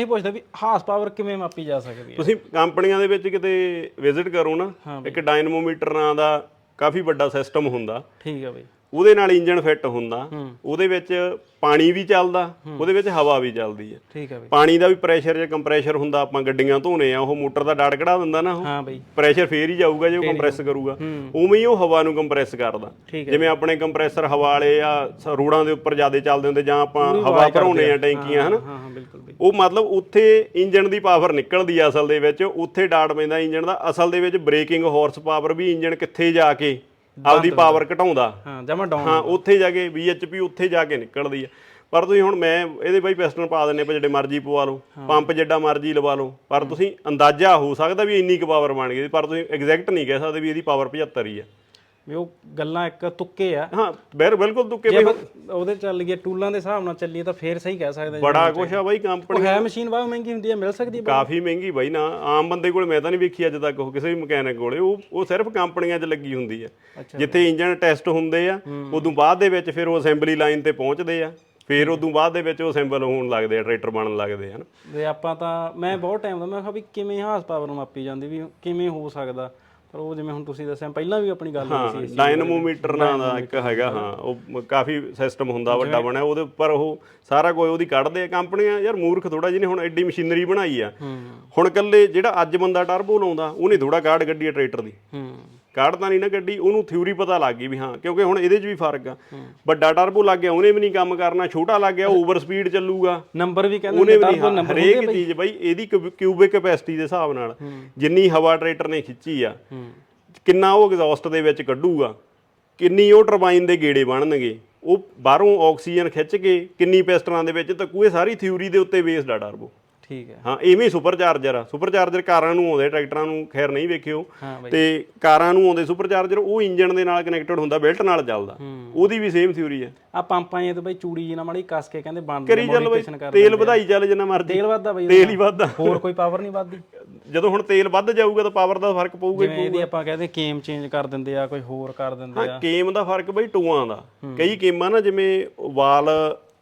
ਇਹ ਪੁੱਛਦਾ ਵੀ horse power ਕਿਵੇਂ ਮਾਪੀ ਜਾ ਸਕਦੀ ਹੈ। ਤੁਸੀਂ ਕੰਪਨੀਆਂ ਦੇ ਵਿੱਚ ਕਿਤੇ ਵਿਜ਼ਿਟ ਕਰੋ ਨਾ ਇੱਕ ਡਾਇਨਮੋਮੀਟਰ ਨਾਂ ਦਾ ਕਾਫੀ ਵੱਡਾ ਸਿਸਟਮ ਹੁੰਦਾ। ਠੀਕ ਹੈ ਬਈ। ਉਹਦੇ ਨਾਲ ਇੰਜਨ ਫਿੱਟ ਹੁੰਦਾ। ਉਹਦੇ ਵਿੱਚ ਪਾਣੀ ਵੀ ਚੱਲਦਾ ਉਹਦੇ ਵਿੱਚ ਹਵਾ ਵੀ ਚੱਲਦੀ ਹੈ। ਠੀਕ ਹੈ ਬਈ। ਪਾਣੀ ਦਾ ਵੀ ਪ੍ਰੈਸ਼ਰ ਜਾਂ ਕੰਪਰੈਸ਼ਰ ਹੁੰਦਾ ਆਪਾਂ ਗੱਡੀਆਂ ਧੋਨੇ ਆ ਉਹ ਮੋਟਰ ਦਾ ਡਾਟ ਕਢਾ ਦਿੰਦਾ ਨਾ ਉਹ। ਹਾਂ ਬਈ। ਪ੍ਰੈਸ਼ਰ ਫੇਰ ਹੀ ਜਾਊਗਾ ਜੇ ਉਹ ਕੰਪਰੈਸ ਕਰੂਗਾ। ਉਵੇਂ ਹੀ ਉਹ ਹਵਾ ਨੂੰ ਕੰਪਰੈਸ ਕਰਦਾ। ਜਿਵੇਂ ਆਪਣੇ ਕੰਪਰੈਸਰ ਹਵਾ ਵਾਲੇ ਆ ਸ- ਰੋਡਾਂ ਦੇ ਉੱਪਰ ਜ਼ਿਆਦਾ ਚੱਲਦੇ ਹੁੰਦੇ ਜਾਂ ਆਪਾਂ ਹਵਾ ਭਰਾਉਨੇ ਆ ਟੈਂਕੀਆਂ ਹਨਾ? ਹਾਂ ਹਾਂ ਬਿਲਕੁਲ। ਬਈ ਉਹ ਮਤਲਬ ਉੱਥੇ ਇੰਜਨ ਦੀ ਪਾਵਰ ਨਿਕਲਦੀ ਆ ਅਸਲ ਦੇ ਵਿੱਚ ਉੱਥੇ ਡਾਟ ਪੈਂਦਾ ਇੰਜਨ ਦਾ ਅਸਲ ਦੇ ਵਿੱਚ ਬ੍ਰੇਕਿੰਗ ਹਾਰਸ ਪਾਵਰ ਵੀ ਇੰਜਨ ਕਿੱਥੇ ਜਾ ਕੇ ਆਪਦੀ ਪਾਵਰ ਘਟਾਉਂਦਾ। ਹਾਂ ਜਮਾ ਡਾਊਨ ਹਾਂ ਉੱਥੇ ਜਾ ਕੇ VHP ਉੱਥੇ ਜਾ ਕੇ ਨਿਕਲਦੀ ਆ। ਪਰ ਤੁਸੀਂ ਹੁਣ ਮੈਂ ਇਹਦੇ ਬਾਈ ਪਿਸਟਨ ਪਾ ਦਿੰਨੇ ਆਪਾਂ ਜਿਹੜੇ ਮਰਜ਼ੀ ਪਵਾ ਲਓ ਪੰਪ ਜਿੱਡਾ ਮਰਜ਼ੀ ਲਵਾ ਲਓ ਪਰ ਤੁਸੀਂ ਅੰਦਾਜ਼ਾ ਹੋ ਸਕਦਾ ਵੀ ਇੰਨੀ ਕੁ ਪਾਵਰ ਬਣ ਗਈ ਪਰ ਤੁਸੀਂ ਐਗਜ਼ੈਕਟ ਨਹੀਂ ਕਹਿ ਸਕਦੇ ਵੀ ਇਹਦੀ ਪਾਵਰ 75 ਹੀ ਆ। ਵੀ ਉਹ ਗੱਲਾਂ ਇੱਕ ਤੁੱਕੇ ਆ। ਹਾਂ ਬਿਲ- ਬਿਲਕੁਲ ਤੁੱਕੇ ਜੇ ਬਈ ਆਪਾਂ ਉਹਦੇ ਚੱਲ ਗਏ ਟੂਲਾਂ ਦੇ ਹਿਸਾਬ ਨਾਲ ਚੱਲੀਏ ਤਾਂ ਫੇਰ ਸਹੀ ਕਹਿ ਸਕਦੇ ਹਾਂ ਬੜਾ ਕੁਛ ਆ ਬਾਈ ਕੰਪਨੀ ਉਹ ਹੈ ਮਸ਼ੀਨ ਬਹੁਤ ਮਹਿੰਗੀ ਹੁੰਦੀ ਹੈ ਮਿਲ ਸਕਦੀ ਹੈ ਕਾਫੀ ਮਹਿੰਗੀ ਬਾਈ ਨਾ ਆਮ ਬੰਦੇ ਕੋਲ ਮੈਂ ਤਾਂ ਨਹੀਂ ਵੇਖੀ ਅੱਜ ਤੱਕ ਉਹ ਕਿਸੇ ਵੀ ਮਕੈਨਿਕ ਕੋਲੇ। ਉਹ ਉਹ ਸਿਰਫ ਕੰਪਨੀਆਂ 'ਚ ਲੱਗੀ ਹੁੰਦੀ ਆ। ਜਿੱਥੇ ਇੰਜਨ ਟੈਸਟ ਹੁੰਦੇ ਆ ਉਦੋਂ ਬਾਅਦ ਦੇ ਵਿੱਚ ਫਿਰ ਉਹ ਅਸੈਂਬਲੀ ਲਾਈਨ ਤੇ ਪਹੁੰਚਦੇ ਆ। ਫਿਰ ਉਦੋਂ ਬਾਅਦ ਦੇ ਵਿੱਚ ਉਹ ਅਸੈਂਬਲ ਹੋਣ ਲੱਗਦੇ ਆ ਟਰੈਕਟਰ ਬਣਨ ਲੱਗਦੇ ਹਨ ਤੇ ਆਪਾਂ ਤਾਂ ਮੈਂ ਬਹੁਤ ਟਾਈਮ ਦਾ ਮੈਂ ਕਿਹਾ ਵੀ ਕਿਵੇਂ ਹਾਰਸ ਪਾਵਰ ਨੂੰ ਮਾਪੀ ਜਾਂਦੀ ਵੀ ਕਿਵੇਂ ਹੋ ਸਕਦਾ? ਪਰ ਉਹ ਜਿਵੇਂ ਹੁਣ ਤੁਸੀਂ ਦੱਸਿਆ ਪਹਿਲਾਂ ਵੀ ਆਪਣੀ ਗੱਲ ਹੋਈ ਸੀ ਡਾਇਨਮੋਮੀਟਰ ਨਾਂ ਦਾ ਇੱਕ ਹੈਗਾ ਹਾਂ। ਉਹ ਮ- ਕਾਫੀ ਸਿਸਟਮ ਹੁੰਦਾ ਵੱਡਾ ਬਣਿਆ ਉਹਦੇ ਉੱਪਰ ਉਹ ਸਾਰਾ ਕੋਈ ਉਹਦੀ ਕੱਢਦੇ ਆ ਕੰਪਨੀਆਂ। ਯਾਰ ਮੂਰਖ ਥੋੜਾ ਜਿਹੀ ਨੇ ਹੁਣ ਐਡੀ ਮਸ਼ੀਨਰੀ ਬਣਾਈ ਆ। ਹੁਣ ਕੱਲੇ ਜਿਹੜਾ ਅੱਜ ਬੰਦਾ ਟਰਬੋ ਲਾਉਂਦਾ ਉਹਨੇ ਥੋੜਾ ਕਾਰਡ ਗੱਡੀ ਆ ਟਰੈਕਟਰ ਦੀ। ਹੂੰ। ਕਾਢ ਤਾਂ ਨਹੀਂ ਨਾ ਗੱਡੀ ਉਹਨੂੰ ਥਿਊਰੀ ਪਤਾ ਲੱਗ ਗਈ ਵੀ ਹਾਂ ਕਿਉਂਕਿ ਹੁਣ ਇਹਦੇ 'ਚ ਵੀ ਫ਼ਰਕ ਆ। ਵੱਡਾ ਟਰਬੋ ਲੱਗ ਗਿਆ ਉਹਨੇ ਵੀ ਨਹੀਂ ਕੰਮ ਕਰਨਾ ਛੋਟਾ ਲੱਗ ਗਿਆ ਓਵਰ ਸਪੀਡ ਚੱਲੂਗਾ। ਨੰਬਰ ਵੀ ਕਹਿੰਦੇ ਉਹਨੇ ਵੀ ਨਹੀਂ ਹਰੇਕ ਚੀਜ਼ ਬਾਈ। ਇਹਦੀ ਕਿਊਬਿਕ ਕੈਪੈਸਿਟੀ ਦੇ ਹਿਸਾਬ ਨਾਲ ਜਿੰਨੀ ਹਵਾ ਟਰੈਕਟਰ ਨੇ ਖਿੱਚੀ ਆ ਕਿੰਨਾ ਉਹ ਐਗਜ਼ੌਸਟ ਦੇ ਵਿੱਚ ਕੱਢੂਗਾ ਕਿੰਨੀ ਉਹ ਟਰਬਾਈਨ ਦੇ ਗੇੜੇ ਬਣਨਗੇ ਉਹ ਬਾਹਰੋਂ ਆਕਸੀਜਨ ਖਿੱਚ ਕੇ ਕਿੰਨੀ ਪਿਸਟਨਾਂ ਦੇ ਵਿੱਚ ਤੱਕੂ ਇਹ ਸਾਰੀ ਥਿਊਰੀ ਦੇ ਉੱਤੇ ਬੇਸਡ ਆ ਟਰਬੋ ਠੀਕ ਹੈ। ਹਾਂ ਇਵੇਂ ਸੁਪਰ ਚਾਰਜਰ ਆ। ਸੁਪਰ ਚਾਰਜਰ ਕਾਰਾਂ ਨੂੰ ਆਉਂਦੇ ਟਰੈਕਟਰਾਂ ਨੂੰ ਖੈਰ ਨਹੀਂ ਵੇਖਿਓ। ਹਾਂ ਤੇ ਕਾਰਾਂ ਨੂੰ ਆਉਂਦੇ ਸੁਪਰ ਚਾਰਜਰ ਉਹ ਇੰਜਨ ਦੇ ਨਾਲ ਕਨੈਕਟਡ ਹੁੰਦਾ ਬੈਲਟ ਨਾਲ ਚੱਲਦਾ। ਉਹਦੀ ਵੀ ਸੇਮ ਥਿਊਰੀ ਹੈ ਆ ਪੰਪਾਂ ਇਹ ਤੇ ਬਈ ਚੂੜੀ ਜੀ ਨਾਲ ਮਾੜੀ ਕੱਸ ਕੇ ਕਹਿੰਦੇ ਬੰਦ ਕਰੀ ਚੱਲ ਬਈ ਤੇਲ ਵਧਾਈ ਚੱਲ ਜਿੰਨਾ ਮਰਜ਼ੀ। ਤੇਲ ਵੱਧਦਾ ਬਈ ਤੇਲ ਹੀ ਵੱਧਦਾ। ਹੋਰ ਕੋਈ ਪਾਵਰ ਨਹੀਂ ਵੱਧਦੀ। ਜਦੋਂ ਹੁਣ ਤੇਲ ਵੱਧ ਜਾਊਗਾ ਤਾਂ ਪਾਵਰ ਦਾ ਫ਼ਰਕ ਪਊਗਾ ਹੀ ਜਿਵੇਂ ਇਹਦੀ ਆਪਾਂ ਕਹਿੰਦੇ ਕੇਮ ਚੇਂਜ ਕਰ ਦਿੰਦੇ ਆ ਕੋਈ ਹੋਰ ਕਰ ਦਿੰਦੇ ਆ। ਕੇਮ ਦਾ ਫ਼ਰਕ ਬਈ ਟੂਆਂ ਦਾ। ਕਈ ਕੇਮਾਂ ਨਾ ਜਿਵੇਂ ਵਾਲ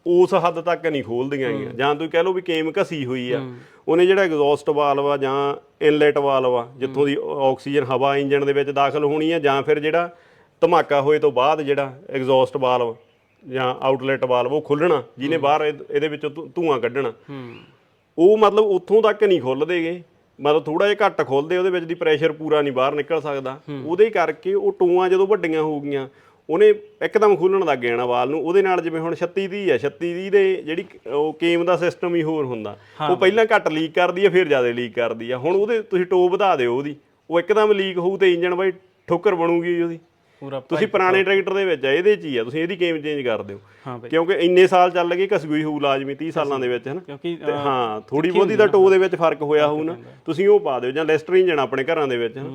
ਉਸ ਹੱਦ ਤੱਕ ਨਹੀਂ ਖੋਲਦੀਆਂ ਗੀਆਂ ਜਾਂ ਤੁਸੀਂ ਕਹਿ ਲਓ ਵੀ ਕੇਮ ਘਸੀ ਹੋਈ ਆ। ਉਹਨੇ ਜਿਹੜਾ ਐਗਜ਼ੌਸਟ ਵਾਲਵ ਆ ਜਾਂ ਇਨਲੈਟ ਵਾਲਵ ਆ ਜਿੱਥੋਂ ਦੀ ਆਕਸੀਜਨ ਹਵਾ ਇੰਜਨ ਦੇ ਵਿੱਚ ਦਾਖਲ ਹੋਣੀ ਆ ਜਾਂ ਫਿਰ ਜਿਹੜਾ ਧਮਾਕਾ ਹੋਏ ਤੋਂ ਬਾਅਦ ਜਿਹੜਾ ਐਗਜ਼ੌਸਟ ਵਾਲਵ ਜਾਂ ਆਊਟਲੈਟ ਵਾਲਵ ਉਹ ਖੁੱਲਣਾ ਜਿਹਨੇ ਬਾਹਰ ਇਹ- ਇਹਦੇ ਵਿੱਚੋਂ ਧੂਆਂ ਕੱਢਣਾ। ਉਹ ਮਤਲਬ ਉੱਥੋਂ ਤੱਕ ਨਹੀਂ ਖੁੱਲਦੇਗੇ ਮਤਲਬ ਥੋੜਾ ਜਿਹਾ ਘੱਟ ਖੁੱਲਦੇ ਉਹਦੇ ਵਿੱਚ ਦੀ ਪ੍ਰੈਸ਼ਰ ਪੂਰਾ ਨਹੀਂ ਬਾਹਰ ਨਿਕਲ ਸਕਦਾ। ਉਹਦੇ ਕਰਕੇ ਉਹ ਟੂਆਂ ਜਦੋਂ ਵੱਡੀਆਂ ਹੋ ਗਈਆਂ ਉਹਨੇ ਇੱਕਦਮ ਖੁੱਲਣ ਲੱਗ ਜਾਣਾ ਵਾਲ ਨੂੰ। ਉਹਦੇ ਨਾਲ ਜਿਵੇਂ ਹੁਣ 36 30 ਹੈ 36 30 ਦੇ ਜਿਹੜੀ ਉਹ ਕੇਮ ਦਾ ਸਿਸਟਮ ਹੀ ਹੋਰ ਹੁੰਦਾ। ਉਹ ਪਹਿਲਾਂ ਘੱਟ ਲੀਕ ਕਰਦੀ ਹੈ ਫਿਰ ਜ਼ਿਆਦਾ ਲੀਕ ਕਰਦੀ ਆ। ਹੁਣ ਉਹਦੇ ਤੁਸੀਂ ਟੋ ਵਧਾ ਦਿਓ ਉਹਦੀ। ਉਹ ਇੱਕਦਮ ਲੀਕ ਹੋਊ ਤੇ ਇੰਜਨ ਬਾਈ ਠੋਕਰ ਬਣੂਗੀ ਉਹਦੀ। ਪੂਰਾ ਤੁਸੀਂ ਪੁਰਾਣੇ ਟਰੈਕਟਰ ਦੇ ਵਿੱਚ ਆ ਇਹਦੇ 'ਚ ਹੀ ਆ। ਤੁਸੀਂ ਇਹਦੀ ਕੇਮ ਚੇਂਜ ਕਰ ਦਿਓ। ਹਾਂ ਕਿਉਂਕਿ ਇੰਨੇ ਸਾਲ ਚੱਲ ਗਏ ਘਸਗੂਈ ਹੋਊ ਲਾਜ਼ਮੀ 30 ਸਾਲਾਂ ਦੇ ਵਿੱਚ ਹਨਾ। ਕਿਉਂਕਿ ਹਾਂ ਥੋੜੀ ਬਹੁਤੀ ਦਾ ਟੋ ਦੇ ਵਿੱਚ ਫ਼ਰਕ ਹੋਇਆ ਹੋਊ ਨਾ। ਤੁਸੀਂ ਉਹ ਪਾ ਦਿਓ ਜਾਂ ਲੈਸਟਰ ਇੰਜਣ ਆਪਣੇ ਘਰਾਂ ਦੇ ਵਿੱਚ ਹਨਾ।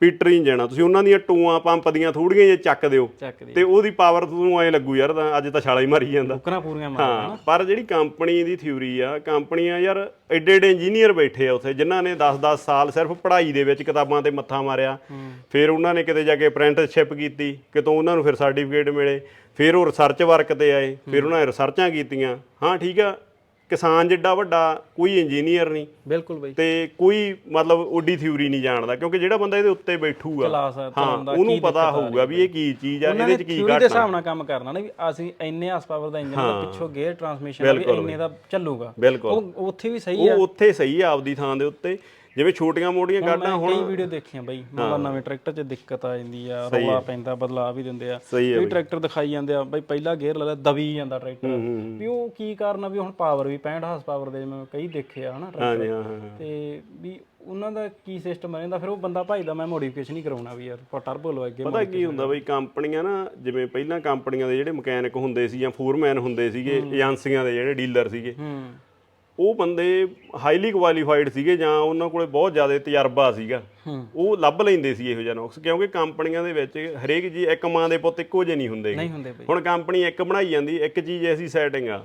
ਪੀਟਰ ਇੰਜਣ ਆ ਤੁਸੀਂ ਉਹਨਾਂ ਦੀਆਂ ਟੂਆਂ ਪੰਪ ਦੀਆਂ ਥੋੜੀਆਂ ਜਿਹੀਆਂ ਚੱਕ ਦਿਓ। ਚੱਕ ਦੀ ਤੇ ਉਹਦੀ ਪਾਵਰ ਤੁਹਾਨੂੰ ਐ ਲੱਗੂ ਯਾਰ ਤਾਂ ਅੱਜ ਤਾਂ ਛਾਲਾ ਹੀ ਮਾਰੀ ਜਾਂਦਾ। ਟੋਕਰਾਂ ਪੂਰੀਆਂ ਮਾਰ ਹਾਂ ਪਰ ਜਿਹੜੀ ਕੰਪਨੀ ਦੀ ਥਿਊਰੀ ਆ ਕੰਪਨੀਆਂ ਯਾਰ ਐਡੇ ਐਡੇ ਇੰਜੀਨੀਅਰ ਬੈਠੇ ਆ ਉੱਥੇ ਜਿਨ੍ਹਾਂ ਨੇ 10-10 ਸਾਲ ਸਿਰਫ ਪੜ੍ਹਾਈ ਦੇ ਵਿੱਚ ਕਿਤਾਬਾਂ ਤੇ ਮੱਥਾ ਮਾਰਿਆ। ਫਿਰ ਉਹਨਾਂ ਨੇ ਕਿਤੇ ਜਾ ਕੇ ਅਪ੍ਰੈਂਟਿਸਸ਼ਿਪ ਕੀਤੀ ਕਿਤੋਂ ਉਹਨਾਂ ਨੂੰ ਫਿਰ ਸਰਟੀਫਿਕੇਟ ਮਿਲੇ। ਫਿਰ ਉਹ ਰਿਸਰਚ ਵਰਕ ਤੇ ਆਏ ਫਿਰ ਉਹਨਾਂ ਨੇ ਰਿਸਰਚਾਂ ਕੀਤੀਆਂ। ਹਾਂ ਠੀਕ ਆ ਕਿਸਾਨ ਜਿੱਡਾ ਵੱਡਾ ਕੋਈ ਇੰਜੀਨੀਅਰ ਨਹੀਂ। ਬਿਲਕੁਲ ਬਈ। ਤੇ ਕੋਈ ਮਤਲਬ ਓਡੀ ਥਿਊਰੀ ਨਹੀਂ ਜਾਣਦਾ ਕਿਉਂਕਿ ਜਿਹੜਾ ਬੰਦਾ ਇਹਦੇ ਉੱਤੇ ਬੈਠੂਗਾ ਹਾਂ ਉਹਨੂੰ ਪਤਾ ਹੋਊਗਾ ਵੀ ਇਹ ਕੀ ਚੀਜ਼ ਆ ਇਹਦੇ ਚ ਕੀ ਥਿਊਰੀ ਦੇ ਹਿਸਾਬ ਨਾਲ ਕੰਮ ਕਰਨਾ ਨਾ ਵੀ ਅਸੀਂ ਇੰਨੇ ਹਾਰਸ ਪਾਵਰ ਦਾ ਇੰਜਨ ਦਾ ਪਿੱਛੋਂ ਗੇਅਰ ਟਰਾਂਸਮਿਸ਼ਨ ਵੀ ਇੰਨੇ ਦਾ ਚੱਲੂਗਾ। ਉਹ ਉੱਥੇ ਵੀ ਸਹੀ ਆ। ਉਹ ਉੱਥੇ ਸਹੀ ਆ ਆਪਦੀ ਥਾਂ ਦੇ ਉੱਤੇ। ਜਿਵੇਂ ਛੋਟੀਆਂ ਮੋਟੀਆਂ ਕਾਢਾਂ ਹੁਣ ਕਈ ਵੀਡੀਓ ਦੇਖੀਆਂ ਬਈ। ਮਤਲਬ ਨਵੇਂ ਟਰੈਕਟਰ 'ਚ ਦਿੱਕਤ ਆ ਜਾਂਦੀ ਆ ਰੌਲਾ ਪੈਂਦਾ ਬਦਲਾਅ ਵੀ ਦਿੰਦੇ ਆ। ਕਈ ਟਰੈਕਟਰ ਦਿਖਾਈ ਜਾਂਦੇ ਆ ਬਈ ਪਹਿਲਾ ਗੇਅਰ ਲਾ ਦਬੀ ਜਾਂਦਾ ਟਰੈਕਟਰ ਵੀ ਉਹ ਕੀ ਕਾਰਨ ਆ ਵੀ ਹੁਣ ਪਾਵਰ ਵੀ 65 ਹਾਰਸ ਪਾਵਰ ਦੇ ਮੈਂ ਕਈ ਦੇਖੇ ਆ ਹਨਾ ਟਰੈਕਟਰ। ਤੇ ਵੀ ਉਹਨਾਂ ਦਾ ਕੀ ਸਿਸਟਮ ਰਹਿੰਦਾ ਫਿਰ ਉਹ ਬੰਦਾ ਭਾਈਦਾ ਮੈਂ ਮੋਡੀਫਿਕੇਸ਼ਨ ਹੀ ਕਰਾਉਣਾ ਵੀ ਯਾਰ ਟਰਬੋ ਲਵਾ ਕੇ ਪਤਾ ਕੀ ਹੁੰਦਾ ਬਈ ਕੰਪਨੀਆਂ ਨਾ ਜਿਵੇਂ ਪਹਿਲਾਂ ਕੰਪਨੀਆਂ ਦੇ ਜਿਹੜੇ ਮਕੈਨਿਕ ਹੁੰਦੇ ਸੀ ਜਾਂ ਫੋਰਮੈਨ ਹੁੰਦੇ ਸੀਗੇ ਏਜੰਸੀਆਂ ਦੇ ਜਿਹੜੇ ਡੀਲਰ ਸੀਗੇ ਹੂੰ। ਉਹ ਬੰਦੇ ਹਾਈਲੀ ਕੁਆਲੀਫਾਈਡ ਸੀਗੇ ਜਾਂ ਉਹਨਾਂ ਕੋਲੇ ਬਹੁਤ ਜ਼ਿਆਦਾ ਤਜਰਬਾ ਸੀਗਾ। ਉਹ ਲੱਭ ਲੈਂਦੇ ਸੀ ਇਹੋ ਜਿਹਾ ਨੁਕਸ ਕਿਉਂਕਿ ਕੰਪਨੀਆਂ ਦੇ ਵਿੱਚ ਹਰੇਕ ਜੀ ਇੱਕ ਮਾਂ ਦੇ ਪੁੱਤ ਇੱਕੋ ਜਿਹੇ ਨਹੀਂ ਹੁੰਦੇ ਗੇ। ਨਹੀਂ ਹੁੰਦੇ ਬਈ। ਹੁਣ ਕੰਪਨੀ ਇੱਕ ਬਣਾਈ ਜਾਂਦੀ ਇੱਕ ਚੀਜ਼ ਐਸੀ ਸੈਟਿੰਗ ਆ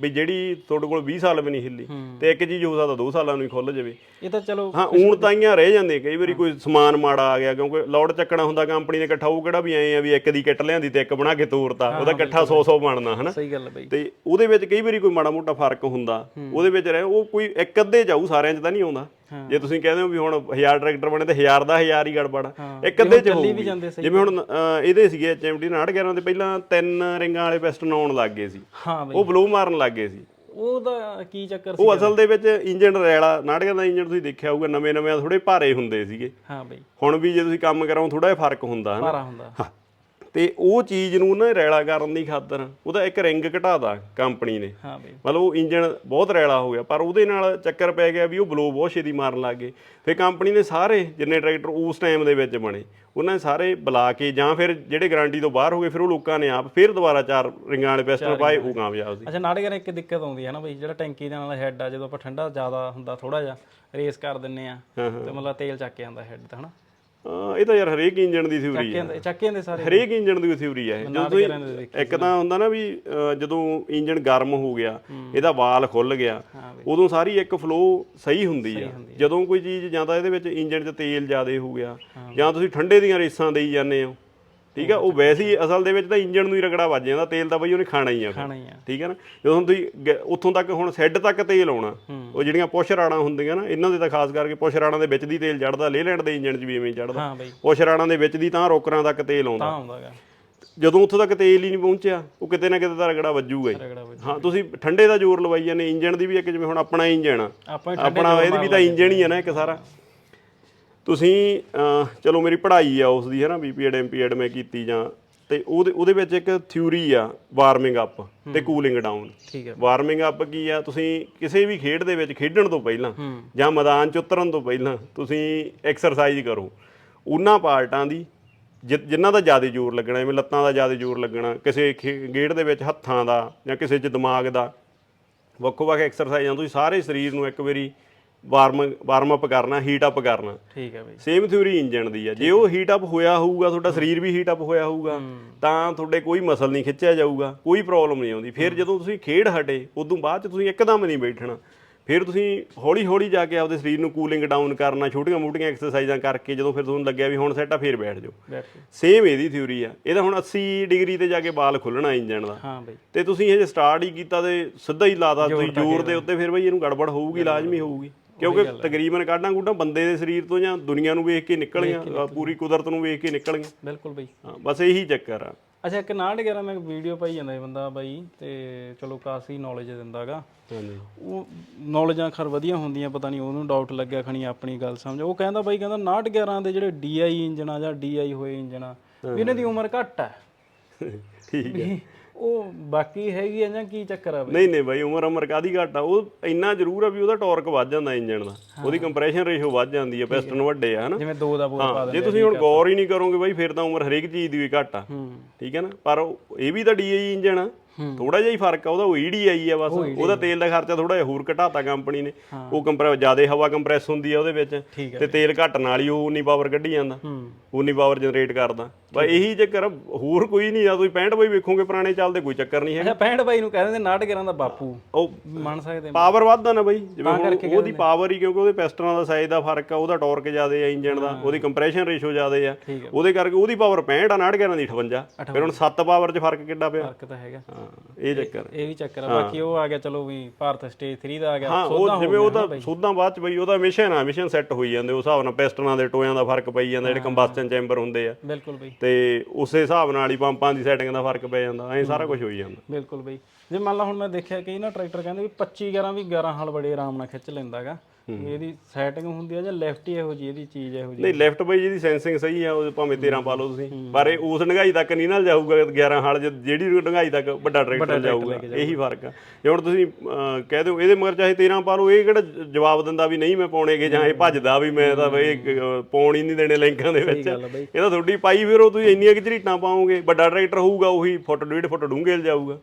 ਵੀ ਜਿਹੜੀ ਤੁਹਾਡੇ ਕੋਲ 20 ਸਾਲ ਵੀ ਨਹੀਂ ਹਿੱਲੀ ਤੇ ਇੱਕ ਚੀਜ਼ ਹੋ ਸਕਦਾ 2 ਸਾਲਾਂ ਨੂੰ ਹੀ ਖੁੱਲ ਜਾਵੇ। ਇਹ ਤਾਂ ਚਲੋ ਹਾਂ ਊਣ ਤਾਈਆਂ ਰਹਿ ਜਾਂਦੇ ਕਈ ਵਾਰੀ ਕੋਈ ਸਮਾਨ ਮਾੜਾ ਆ ਗਿਆ ਕਿਉਂਕਿ ਲੋਡ ਚੱਕਣਾ ਹੁੰਦਾ ਕੰਪਨੀ ਨੇ ਇਕੱਠਾ ਉਹ ਕਿਹੜਾ ਵੀ ਐ ਆ ਵੀ ਇੱਕ ਦੀ ਕਿੱਟ ਲਿਆਂਦੀ ਤੇ ਇੱਕ ਬਣਾ ਕੇ ਤੋਰਤਾ ਉਹਦਾ ਇਕੱਠਾ 100 100 ਬਣਨਾ ਹਨਾ? ਸਹੀ ਗੱਲ ਬਈ। ਤੇ ਉਹਦੇ ਵਿੱਚ ਕਈ ਵਾਰੀ ਕੋਈ ਮਾੜਾ ਮੋਟਾ ਫ਼ਰਕ ਹੁੰਦਾ ਉਹਦੇ ਵਿੱਚ ਰਹਿ ਉਹ ਕੋਈ ਇੱਕ ਅੱਧੇ ਜਾਊ ਸਾਰਿਆਂ 'ਚ ਤਾਂ ਨਹੀਂ ਆਉਂਦਾ। ਜੇ ਤੁਸੀਂ ਕਹਿੰਦੇ ਹੋ ਵੀ ਹੁਣ 1000 ਟਰੈਕਟਰ ਬਣੇ ਤੇ 1000 ਦਾ 1000 ਹੀ ਗੜਬੜ ਇੱਕ ਅੱਧੇ 'ਚ ਹੋਊਗੀ। ਜਿਵੇਂ ਹੁਣ ਇਹਦੇ ਸੀਗੇ ਐਚਐਮਡੀ 911 ਦੇ ਪਹਿਲਾਂ ਤਿੰਨ ਰਿੰਗਾਂ ਵਾਲੇ ਪਿਸਟਨ ਆਉਣ ਲੱਗ ਗਏ ਸੀ। ਉਹ ਬਲੂ ਮਾਰਨ ਲੱਗ ਗਏ ਸੀ। ਉਹਦਾ ਕੀ ਚੱਕਰ ਸੀ ਉਹ ਅਸਲ ਦੇ ਵਿੱਚ ਇੰਜਨ ਰੈਲਾ 911 ਦਾ ਇੰਜਨ ਤੁਸੀਂ ਦੇਖਿਆ ਹੋਊਗਾ ਨਵੇਂ ਨਵੇਂ ਥੋੜੇ ਭਾਰੇ ਹੁੰਦੇ ਸੀਗੇ। ਹਾਂ ਬਈ। ਹੁਣ ਵੀ ਜੇ ਤੁਸੀਂ ਕੰਮ ਕਰਾਓ ਥੋੜਾ ਜਿਹਾ ਫ਼ਰਕ ਹੁੰਦਾ ਹੈ ਭਾਰਾ ਹੁੰਦਾ। ਤੇ ਉਹ ਚੀਜ਼ ਨੂੰ ਨਾ ਰੈਲਾ ਕਰਨ ਦੀ ਖਾਤਰ ਉਹਦਾ ਇੱਕ ਰਿੰਗ ਘਟਾਦਾ ਕੰਪਨੀ ਨੇ। ਹਾਂ ਬਈ। ਮਤਲਬ ਉਹ ਇੰਜਨ ਬਹੁਤ ਰੈਲਾ ਹੋ ਗਿਆ ਪਰ ਉਹਦੇ ਨਾਲ ਚੱਕਰ ਪੈ ਗਿਆ ਵੀ ਉਹ ਬਲੋ ਬਹੁਤ ਛੇਤੀ ਮਾਰਨ ਲੱਗ ਗਏ। ਫਿਰ ਕੰਪਨੀ ਨੇ ਸਾਰੇ ਜਿੰਨੇ ਟਰੈਕਟਰ ਉਸ ਟਾਈਮ ਦੇ ਵਿੱਚ ਬਣੇ ਉਹਨਾਂ ਨੇ ਸਾਰੇ ਬੁਲਾ ਕੇ ਜਾਂ ਫਿਰ ਜਿਹੜੇ ਗਾਰੰਟੀ ਤੋਂ ਬਾਹਰ ਹੋ ਗਏ ਫਿਰ ਉਹ ਲੋਕਾਂ ਨੇ ਆਪ ਫਿਰ ਦੁਬਾਰਾ ਚਾਰ ਰਿੰਗਾਂ ਵਾਲੇ ਪਿਸਟਲ ਪਾਏ ਉਹ ਕਾਮਯਾਬ ਸੀ। ਅੱਛਾ ਨਾੜੇਗਰ ਇੱਕ ਦਿੱਕਤ ਆਉਂਦੀ ਹੈ ਨਾ ਬਈ ਜਿਹੜਾ ਟੈਂਕੀ ਦੇ ਨਾਲ ਹੈੱਡ ਆ ਜਦੋਂ ਆਪਾਂ ਠੰਡਾ ਜ਼ਿਆਦਾ ਹੁੰਦਾ ਥੋੜਾ ਜਿਹਾ ਰੇਸ ਕਰ ਦਿੰਨੇ ਆ ਤੇ ਮਤਲਬ ਤੇਲ ਚੱਕ ਕੇ ਆਉਂਦਾ ਹੈੱਡ ਤੇ ਹਨਾ? ਇਹ ਤਾਂ ਯਾਰ ਹਰੇਕ ਇੰਜਨ ਦੀ ਥਿਊਰੀ ਹੈ। ਚੱਕ ਆਉਂਦੇ ਸਾਰੇ। ਹਰੇਕ ਇੰਜਨ ਦੀ ਥਿਊਰੀ ਹੈ। ਜਦੋਂ ਦੇ ਇੱਕ ਤਾਂ ਹੁੰਦਾ ਨਾ ਵੀ ਜਦੋਂ ਇੰਜਨ ਗਰਮ ਹੋ ਗਿਆ ਇਹਦਾ ਵਾਲ ਖੁੱਲ ਗਿਆ ਹਾਂ ਉਦੋਂ ਸਾਰੀ ਇੱਕ ਫਲੋ ਸਹੀ ਹੁੰਦੀ ਆ। ਜਦੋਂ ਕੋਈ ਚੀਜ਼ ਜਾਂਦਾ ਇਹਦੇ ਵਿੱਚ ਇੰਜਨ 'ਚ ਤੇਲ ਜ਼ਿਆਦਾ ਹੋ ਗਿਆ ਜਾਂ ਤੁਸੀਂ ਠੰਡੇ ਦੀਆਂ ਰੇਸਾਂ ਦੇਈ ਜਾਂਦੇ ਹੋ ਠੀਕ ਆ ਉਹ ਵੈਸੇ ਹੀ ਅਸਲ ਦੇ ਵਿੱਚ ਤਾਂ ਇੰਜਨ ਨੂੰ ਹੀ ਰਗੜਾ ਵੱਜ ਜਾਂਦਾ ਤੇਲ ਤਾਂ ਬਈ ਉਹਨੇ ਖਾਣਾ ਹੀ ਆ। ਖਾਣਾ ਹੀ ਆ। ਠੀਕ ਹੈ ਨਾ? ਜਦੋਂ ਤੁਸੀਂ ਗ- ਉੱਥੋਂ ਤੱਕ ਹੁਣ ਸੈੱਡ ਤੱਕ ਤੇਲ ਆਉਣਾ ਉਹ ਜਿਹੜੀਆਂ ਪੁਸ਼ ਰਾੜਾਂ ਹੁੰਦੀਆਂ ਨਾ ਇਹਨਾਂ ਦੇ ਤਾਂ ਖਾਸ ਕਰਕੇ ਪੁਸ਼ ਰਾੜਾਂ ਦੇ ਵਿੱਚ ਦੀ ਤੇਲ ਚੜਦਾ ਲੇਲੈਂਡ ਦੇ ਇੰਜਨ 'ਚ ਵੀ ਐਵੇਂ ਹੀ ਚੜਦਾ। ਹਾਂ ਬਈ। ਪੁਸ਼ ਰਾੜਾਂ ਦੇ ਵਿੱਚ ਦੀ ਤਾਂ ਰੋਕਰਾਂ ਤੱਕ ਤੇਲ ਆਉਂਦਾ। ਤਾਂ ਆਉਂਦਾਗਾ। ਜਦੋਂ ਉੱਥੋਂ ਤੱਕ ਤੇਲ ਹੀ ਨਹੀਂ ਪਹੁੰਚਿਆ ਉਹ ਕਿਤੇ ਨਾ ਕਿਤੇ ਤਾਂ ਰਗੜਾ ਵੱਜੂਗਾ ਹੀ। ਰਗੜਾ ਬਈ ਹਾਂ ਤੁਸੀਂ ਠੰਡੇ ਦਾ ਜ਼ੋਰ ਲਵਾਈ ਜਾਂਦੇ ਇੰਜਨ ਦੀ ਵੀ ਇੱਕ ਜਿਵੇਂ ਹੁਣ ਆਪਣਾ ਇੰਜਨ ਆ ਆਪਾਂ ਹੀ ਠੰਡੇ ਆਪਣਾ ਇਹਦੀ ਵੀ ਤਾਂ ਇੰਜਨ ਹੀ ਆ ਨਾ ਇੱਕ ਸਾਰਾ। ਤੁਸੀਂ ਚਲੋ ਮੇਰੀ ਪੜ੍ਹਾਈ ਆ ਉਸ ਦੀ ਹੈ ਨਾ ਬੀਪੀਐਡ ਐਮਪੀਐਡ ਮੈਂ ਕੀਤੀ ਜਾਂ ਤੇ ਉਹਦੇ ਉਹਦੇ ਵਿੱਚ ਇੱਕ ਥਿਊਰੀ ਆ ਵਾਰਮਿੰਗ ਅਪ ਤੇ ਕੂਲਿੰਗ ਡਾਊਨ। ਠੀਕ ਹੈ ਵਾਰਮਿੰਗ ਅਪ ਕੀ ਆ ਤੁਸੀਂ ਕਿਸੇ ਵੀ ਖੇਡ ਦੇ ਵਿੱਚ ਖੇਡਣ ਤੋਂ ਪਹਿਲਾਂ ਜਾਂ ਮੈਦਾਨ 'ਚ ਉਤਰਨ ਤੋਂ ਪਹਿਲਾਂ ਤੁਸੀਂ ਐਕਸਰਸਾਈਜ਼ ਕਰੋ। ਉਹਨਾਂ ਪਾਰਟਾਂ ਦੀ ਜਿਨ੍ਹਾਂ ਦਾ ਜ਼ਿਆਦਾ ਜ਼ੋਰ ਲੱਗਣਾ ਜਿਵੇਂ ਲੱਤਾਂ ਦਾ ਜ਼ਿਆਦਾ ਜ਼ੋਰ ਲੱਗਣਾ ਕਿਸੇ ਗੇੜ ਦੇ ਵਿੱਚ ਹੱਥਾਂ ਦਾ ਜਾਂ ਕਿਸੇ 'ਚ ਦਿਮਾਗ ਦਾ ਵੱਖੋ ਵੱਖ ਐਕਸਰਸਾਈਜ਼ਾਂ ਤੁਸੀਂ ਸਾਰੇ ਸਰੀਰ ਨੂੰ ਇੱਕ ਵਾਰੀ ਵਾਰਮ ਵਾਰਮ ਅਪ ਕਰਨਾ ਹੀਟ ਅਪ ਕਰਨਾ। ਠੀਕ ਹੈ ਬਈ। ਸੇਮ ਥਿਊਰੀ ਇੰਜਨ ਦੀ ਆ। ਜੇ ਉਹ ਹੀਟ ਅਪ ਹੋਇਆ ਹੋਊਗਾ ਤੁਹਾਡਾ ਸਰੀਰ ਵੀ ਹੀਟ ਅਪ ਹੋਇਆ ਹੋਊਗਾ ਤਾਂ ਤੁਹਾਡੇ ਕੋਈ ਮਸਲ ਨਹੀਂ ਖਿੱਚਿਆ ਜਾਊਗਾ ਕੋਈ ਪ੍ਰੋਬਲਮ ਨਹੀਂ ਆਉਂਦੀ। ਫਿਰ ਜਦੋਂ ਤੁਸੀਂ ਖੇਡ ਹਟੇ ਉਦੋਂ ਬਾਅਦ ਚ ਤੁਸੀਂ ਇੱਕਦਮ ਨਹੀਂ ਬੈਠਣਾ। ਫਿਰ ਤੁਸੀਂ ਹੌਲੀ ਹੌਲੀ ਜਾ ਕੇ ਆਪਦੇ ਸਰੀਰ ਨੂੰ ਕੂਲਿੰਗ ਡਾਊਨ ਕਰਨਾ ਛੋਟੀਆਂ ਮੋਟੀਆਂ ਐਕਸਰਸਾਈਜ਼ਾਂ ਕਰਕੇ ਜਦੋਂ ਫਿਰ ਤੁਹਾਨੂੰ ਲੱਗਿਆ ਵੀ ਹੁਣ ਸੈੱਟ ਆ ਫਿਰ ਬੈਠ ਜਾਓ। ਸੇਮ ਇਹਦੀ ਥਿਊਰੀ ਆ। ਇਹਦਾ ਹੁਣ 80 ਡਿਗਰੀ ਤੇ ਜਾ ਕੇ ਬਾਲ ਖੁੱਲਣਾ ਇੰਜਨ ਦਾ। ਹਾਂ ਬਈ। ਤੇ ਤੁਸੀਂ ਇਹ ਸਟਾਰਟ ਹੀ ਕੀਤਾ ਤੇ ਸਿੱਧਾ ਹੀ ਲਾਤਾ ਤੁਸੀਂ ਜ਼ੋਰ ਦੇ ਉੱਤੇ ਫਿਰ ਬਈ ਇਹਨੂੰ ਗੜਬੜ ਹੋਊਗੀ ਲਾਜ਼ਮੀ ਹੋਊਗੀ। ਕਿਉਂਕਿ ਤਕਰੀਬਨ ਕਾਢਾਂ ਕੂਢਾਂ ਬੰਦੇ ਦੇ ਸਰੀਰ ਤੋਂ ਜਾਂ ਦੁਨੀਆ ਨੂੰ ਵੇਖ ਕੇ ਨਿਕਲੀਆਂ ਪੂਰੀ ਕੁਦਰਤ ਨੂੰ ਵੇਖ ਕੇ ਨਿਕਲੀਆਂ। ਬਿਲਕੁਲ ਬਈ। ਹਾਂ ਬਸ ਇਹੀ ਚੱਕਰ ਆ। ਅੱਛਾ ਇੱਕ ਨਾੜ ਗਿਆ ਮੈਂ ਵੀਡੀਓ ਪਾਈ ਜਾਂਦਾ ਸੀ ਬੰਦਾ ਬਾਈ ਤੇ ਚਲੋ ਕਾਫੀ ਨੌਲੇਜ ਦਿੰਦਾਗਾ। ਹਾਂਜੀ। ਉਹ ਨੌਲੇਜਾਂ ਖਰ ਵਧੀਆ ਹੁੰਦੀਆਂ ਪਤਾ ਨਹੀਂ ਉਹਨੂੰ ਡਾਊਟ ਲੱਗਿਆ ਖਣੀ ਆਪਣੀ ਗੱਲ ਸਮਝ। ਉਹ ਕਹਿੰਦਾ ਬਾਈ ਕਹਿੰਦਾ 911 ਦੇ ਜਿਹੜੇ ਡੀਆਈ ਇੰਜਨ ਆ ਜਾਂ ਡੀਆਈ ਹੋਏ ਇੰਜਨ ਆ ਇਹਨਾਂ ਦੀ ਉਮਰ ਘੱਟ ਆ ਠੀਕ ਹੈ। ਉਹ ਬਾਕੀ ਹੈਗੀ ਆ ਜਾਂ ਕੀ ਚੱਕਰ ਆ ਬਈ? ਨਹੀਂ ਨਹੀਂ ਬਾਈ ਉਮਰ ਉਮਰ ਕਾਦੀ ਘੱਟ ਆ? ਉਹ ਇੰਨਾ ਜ਼ਰੂਰ ਆ ਵੀ ਉਹਦਾ ਟਾਰਕ ਵੱਧ ਜਾਂਦਾ ਇੰਜਨ ਦਾ। ਉਹਦੀ ਕੰਪਰੈਸ਼ਨ ਰੇਸ਼ੋ ਵੱਧ ਜਾਂਦੀ ਆ ਪਿਸਟਨ ਵੱਡੇ ਆ ਹਨਾ? ਜਿਵੇਂ ਦੋ ਦਾ ਬੋਲ ਪਾ ਹਾਂ ਜੇ ਦਿੰਦੇ ਤੁਸੀਂ ਹੁਣ ਗੌਰ ਹੀ ਨਹੀਂ ਕਰੋਗੇ ਬਾਈ ਫਿਰ ਤਾਂ ਉਮਰ ਹਰੇਕ ਚੀਜ਼ ਦੀ ਵੀ ਘੱਟ ਆ। ਠੀਕ ਹੈ ਨਾ? ਪਰ ਇਹ ਵੀ ਤਾਂ ਡੀਆਈ ਇੰਜਨ ਆ। ਥੋੜਾ ਜਿਹਾ ਹੀ ਫ਼ਰਕ ਆ ਉਹਦਾ ਉਹ ਈਡੀਆਈ ਆ ਬਸ। ਉਹਦਾ ਤੇਲ ਦਾ ਖਰਚਾ ਥੋੜਾ ਜਿਹਾ ਹੋਰ ਘਟਾਤਾ ਕੰਪਨੀ ਨੇ। ਉਹ ਕੰਪਰੈਸ ਜ਼ਿਆਦਾ ਹਵਾ ਕੰਪਰੈਸ ਹੁੰਦੀ ਆ ਉਹਦੇ ਵਿੱਚ ਤੇ ਤੇਲ ਘੱਟ ਨਾਲ ਹੀ ਉਹ ਉਨੀ ਪਾਵਰ ਕੱਢੀ ਜਾਂਦਾ। ਉਨੀ ਪਾਵਰ ਜਨਰੇਟ ਕਰਦਾ। ਬਸ ਇਹੀ ਚੱਕਰ ਆ, ਹੋਰ ਕੋਈ ਨਹੀਂ ਆ ਤੁਸੀਂ 65 ਬਾਈ ਵੇਖੋਗੇ ਪੁਰਾਣੇ ਚੱਲਦੇ ਕੋਈ ਚੱਕਰ ਨਹੀਂ ਹੈ ਅੱਛਾ 65 ਬਾਈ ਨੂੰ ਕਹਿੰਦੇ 911 ਦਾ ਬਾਪੂ। ਉਹ ਮੰਨ ਸਕਦੇ ਪਾਵਰ ਵੱਧਦਾ ਨਾ ਬਾਈ ਜਿਵੇਂ ਹੁਣ ਉਹਦੀ ਪਾਵਰ ਹੀ ਕਿਉਂਕਿ ਉਹਦੇ ਪਿਸਟਨਾਂ ਦਾ ਸਾਈਜ਼ ਦਾ ਫ਼ਰਕ ਆ ਉਹਦਾ ਟਾਰਕ ਜ਼ਿਆਦੇ ਆ ਇੰਜਨ ਦਾ ਉਹਦੀ ਕੰਪਰੈਸ਼ਨ ਰੇਸ਼ੋ ਜ਼ਿਆਦੇ ਆ। ਉਹਦੇ ਕਰਕੇ ਉਹਦੀ ਪਾਵਰ 65 ਆ 911 ਦੀ 58 ਫਿਰ ਹੁਣ 7 ਪਾਵਰ 'ਚ ਫ਼ਰਕ ਕਿੱਡਾ ਪਿਆ? ਫ਼ਰਕ ਤਾਂ ਹੈਗਾ। ਹਾਂ ਇਹ ਚੱਕਰ ਇਹ ਵੀ ਚੱਕਰ ਆ। ਬਾਕੀ ਉਹ ਆ ਗਿਆ ਚਲੋ ਵੀ ਭਾਰਤ ਸਟੇਜ 3 ਦਾ ਆ ਗਿਆ। ਸੋਧਾਂ ਉਹ ਹੋ ਜਿਵੇਂ ਉਹਦਾ ਸੋਧਾਂ ਬਾਅਦ ਚ ਬਈ ਉਹਦਾ ਮਿਸ਼ਨ ਆ ਮਿਸ਼ਨ ਸੈੱਟ ਹੋਈ ਜਾਂਦੇ ਉਸ ਹਿਸਾਬ ਨਾਲ ਪਿਸਟਨਾਂ ਦੇ ਟੋਇਆਂ ਦਾ ਫ਼ਰਕ ਪਈ ਜਾਂਦਾ ਜਿਹੜੇ ਕੰਬਸਟਨ ਚੈਂਬਰ ਹੁੰਦੇ ਆ। ਬਿਲਕੁਲ ਬਈ। ਤੇ ਉਸੇ ਹਿਸਾਬ ਨਾਲ ਹੀ ਪੰਪਾਂ ਦੀ ਸੈਟਿੰਗ ਦਾ ਫ਼ਰਕ ਪੈ ਜਾਂਦਾ ਐਂ ਸਾਰਾ ਕੁਝ ਹੋਈ ਜਾਂਦਾ। ਬਿਲਕੁਲ ਬਈ। ਜੇ ਮੰਨ ਲਾ ਹੁਣ ਮੈਂ ਦੇਖਿਆ ਕਈ ਨਾ ਟਰੈਕਟਰ ਕਹਿੰਦੇ ਵੀ 25 11 ਵੀ 11 ਹਲ ਬੜੇ ਆਰਾਮ ਨਾਲ ਖਿੱਚ ਲੈਂਦਾਗਾ ਇਹਦੀ ਸੈਟਿੰਗ ਹੁੰਦੀ ਆ ਜਾਂ ਲੈਫਟ ਹੀ ਇਹੋ ਜੀ ਇਹਦੀ ਚੀਜ਼ ਇਹੋ ਜੀ? ਨਹੀਂ ਲੈਫਟ ਬਾਈ ਜਿਹਦੀ ਸੈਂਸਿੰਗ ਸਹੀ ਆ ਉਹ ਭਾਵੇਂ 13 ਪਾ ਲਓ ਤੁਸੀਂ। ਪਰ ਇਹ ਉਸ ਡੰਗਾਈ ਤੱਕ ਨਹੀਂ ਨਾਲ ਜਾਊਗਾ 11 ਹਾਲ ਜਿਹੜੀ ਡੰਗਾਈ ਤੱਕ ਵੱਡਾ ਟਰੈਕਟਰ ਜਾਊਗਾ ਇਹੀ ਫ਼ਰਕ ਆ। ਜੇ ਹੁਣ ਤੁਸੀਂ ਕਹਿ ਦਿਓ ਇਹਦੇ ਮਗਰ ਚਾਹੇ 13 ਪਾ ਲਓ ਇਹ ਕਿਹੜਾ ਜਵਾਬ ਦਿੰਦਾ ਵੀ ਨਹੀਂ ਮੈਂ ਪਾਉਣੇਗੇ ਜਾਂ ਇਹ ਭੱਜਦਾ ਵੀ ਮੈਂ ਤਾਂ ਬਈ ਪਾਉਣ ਹੀ ਨਹੀਂ ਦੇਣੇ ਲਿੰਕਾਂ ਦੇ ਵਿੱਚ। ਇਹ ਤਾਂ ਤੁਹਾਡੀ ਪਾਈ ਫਿਰ ਉਹ ਤੁਸੀਂ ਇੰਨੀਆਂ ਕਿ ਝਰੀਟਾਂ ਪਾਓਗੇ ਵੱਡਾ ਟਰੈਕਟਰ ਹੋਊਗਾ ਉਹੀ ਫੁੱਟ ਡੇਢ ਫੁੱਟ ਡੂੰਘੇ ਜਾਊਗਾ।